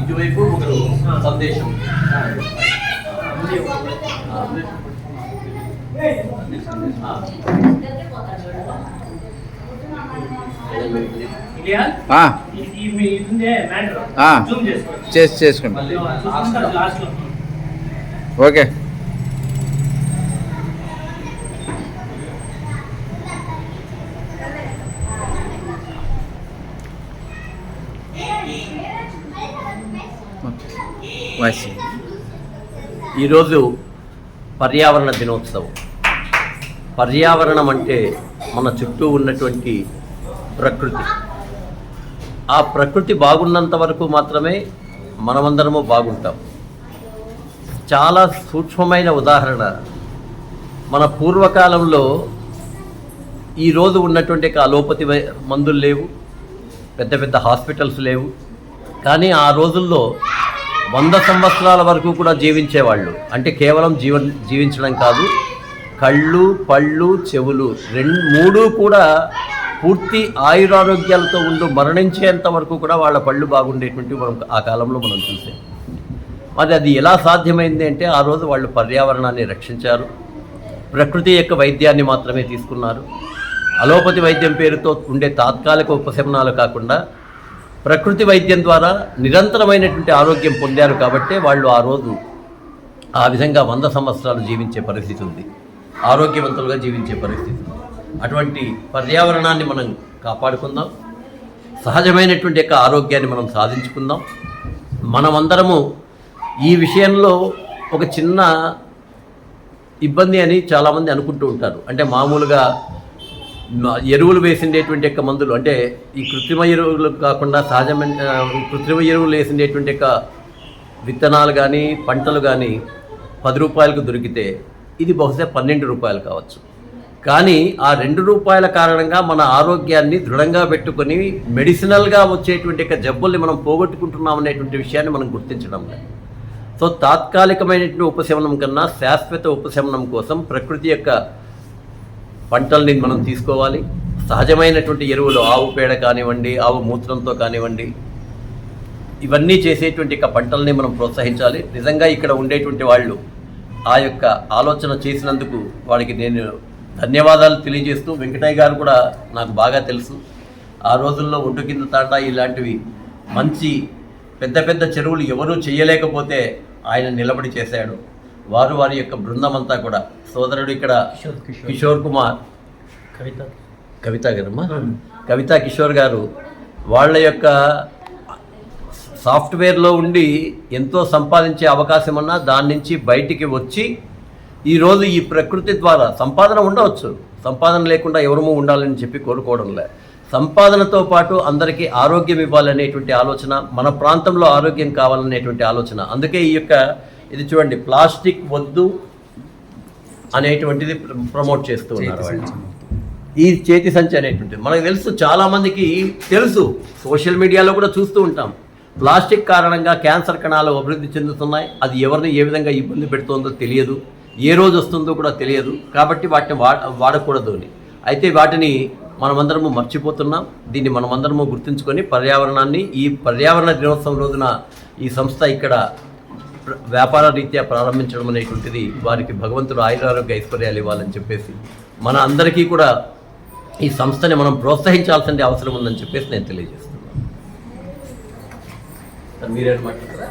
ఇటువైపు ఒకరు సందేశం. చేసుకోండి ఓకే. వాసి ఈరోజు పర్యావరణ దినోత్సవం. పర్యావరణం అంటే మన చుట్టూ ఉన్నటువంటి ప్రకృతి. ఆ ప్రకృతి బాగున్నంత వరకు మాత్రమే మనమందరము బాగుంటాం. చాలా సూక్ష్మమైన ఉదాహరణ. మన పూర్వకాలంలో ఈరోజు ఉన్నటువంటి ఒక అలోపతి మందులు లేవు. పెద్ద పెద్ద హాస్పిటల్స్ లేవు. కానీ ఆ రోజుల్లో వంద సంవత్సరాల వరకు కూడా జీవించేవాళ్ళు. అంటే కేవలం జీవ జీవించడం కాదు కళ్ళు పళ్ళు చెవులు రెండు మూడు కూడా పూర్తి ఆయురారోగ్యాలతో ఉండు మరణించేంత వరకు కూడా వాళ్ళ పళ్ళు బాగుండేటువంటి మనం ఆ కాలంలో మనం చూసాం. మరి అది ఎలా సాధ్యమైంది అంటే ఆ రోజు వాళ్ళు పర్యావరణాన్ని రక్షించారు. ప్రకృతి యొక్క వైద్యాన్ని మాత్రమే తీసుకున్నారు. అలోపతి వైద్యం పేరుతో ఉండే తాత్కాలిక ఉపశమనాలు కాకుండా ప్రకృతి వైద్యం ద్వారా నిరంతరమైనటువంటి ఆరోగ్యం పొందారు కాబట్టే వాళ్ళు ఆ రోజు ఆ విధంగా వంద సంవత్సరాలు జీవించే పరిస్థితి ఉంది. ఆరోగ్యవంతులుగా జీవించే పరిస్థితి ఉంది. అటువంటి పర్యావరణాన్ని మనం కాపాడుకుందాం. సహజమైనటువంటి యొక్క ఆరోగ్యాన్ని మనం సాధించుకుందాం. మనమందరము ఈ విషయంలో ఒక చిన్న ఇబ్బంది అని చాలామంది అనుకుంటూ ఉంటారు. అంటే మామూలుగా ఎరువులు వేసిండేటువంటి యొక్క మందులు అంటే ఈ కృత్రిమ ఎరువులు కాకుండా సహజమైన కృత్రిమ ఎరువులు వేసిండేటువంటి యొక్క విత్తనాలు కానీ పంటలు కానీ పది రూపాయలకు దొరికితే ఇది బహుశా పన్నెండు రూపాయలు కావచ్చు. కానీ ఆ రెండు రూపాయల కారణంగా మన ఆరోగ్యాన్ని దృఢంగా పెట్టుకొని మెడిసినల్గా వచ్చేటువంటి యొక్క జబ్బుల్ని మనం పోగొట్టుకుంటున్నాం అనేటువంటి విషయాన్ని మనం గుర్తించడం లేదు. సో తాత్కాలికమైనటువంటి ఉపశమనం కన్నా శాశ్వత ఉపశమనం కోసం ప్రకృతి యొక్క పంటల్ని మనం తీసుకోవాలి. సహజమైనటువంటి ఎరువులు ఆవు పేడ కానివ్వండి ఆవు మూత్రంతో కానివ్వండి ఇవన్నీ చేసేటువంటి పంటల్ని మనం ప్రోత్సహించాలి. నిజంగా ఇక్కడ ఉండేటువంటి వాళ్ళు ఆ యొక్క ఆలోచన చేసినందుకు వాడికి నేను ధన్యవాదాలు తెలియజేస్తూ వెంకటయ్య గారు కూడా నాకు బాగా తెలుసు. ఆ రోజుల్లో ఒడ్డు కింద తాట ఇలాంటివి మంచి పెద్ద పెద్ద చెరువులు ఎవరూ చేయలేకపోతే ఆయన నిలబడి చేశాడు. వారు వారి యొక్క బృందం అంతా కూడా సోదరుడు ఇక్కడ కిషోర్ కుమార్. కవిత. కవిత గారమ్మా కవిత కిషోర్ గారు వాళ్ళ యొక్క సాఫ్ట్వేర్లో ఉండి ఎంతో సంపాదించే అవకాశం ఉన్నా దాని నుంచి బయటికి వచ్చి ఈరోజు ఈ ప్రకృతి ద్వారా సంపాదన ఉండవచ్చు. సంపాదన లేకుండా ఎవరము ఉండాలని చెప్పి కోరుకోవడం లే. సంపాదనతో పాటు అందరికీ ఆరోగ్యం ఇవ్వాలనేటువంటి ఆలోచన మన ప్రాంతంలో ఆరోగ్యం కావాలనేటువంటి ఆలోచన. అందుకే ఈ యొక్క ఇది చూడండి ప్లాస్టిక్ వద్దు అనేటువంటిది ప్ర- ప్రమోట్ చేస్తూ ఉన్నారు. ఈ చేతి సంచి అనేటువంటిది. మనకు తెలుసు చాలా మందికి తెలుసు సోషల్ మీడియాలో కూడా చూస్తూ ఉంటాం. ప్లాస్టిక్ కారణంగా క్యాన్సర్ కణాలు అభివృద్ధి చెందుతున్నాయి. అది ఎవరిని ఏ విధంగా ఇబ్బంది పెడుతుందో తెలియదు. ఏ రోజు వస్తుందో కూడా తెలియదు. కాబట్టి వాటిని వాడకూడదు అని. అయితే వాటిని మనమందరము మర్చిపోతున్నాం. దీన్ని మనమందరము గుర్తుంచుకొని పర్యావరణాన్ని ఈ పర్యావరణ దినోత్సవం రోజున ఈ సంస్థ ఇక్కడ వ్యాపార రీత్యా ప్రారంభించడం అనేటువంటిది వారికి భగవంతుడు ఆయురారోగ్య ఐశ్వర్యాలు ఇవ్వాలని చెప్పేసి మన అందరికీ కూడా ఈ సంస్థని మనం ప్రోత్సహించాల్సిన అవసరం ఉందని చెప్పేసి నేను తెలియజేస్తున్నాను. మీరేమంటారా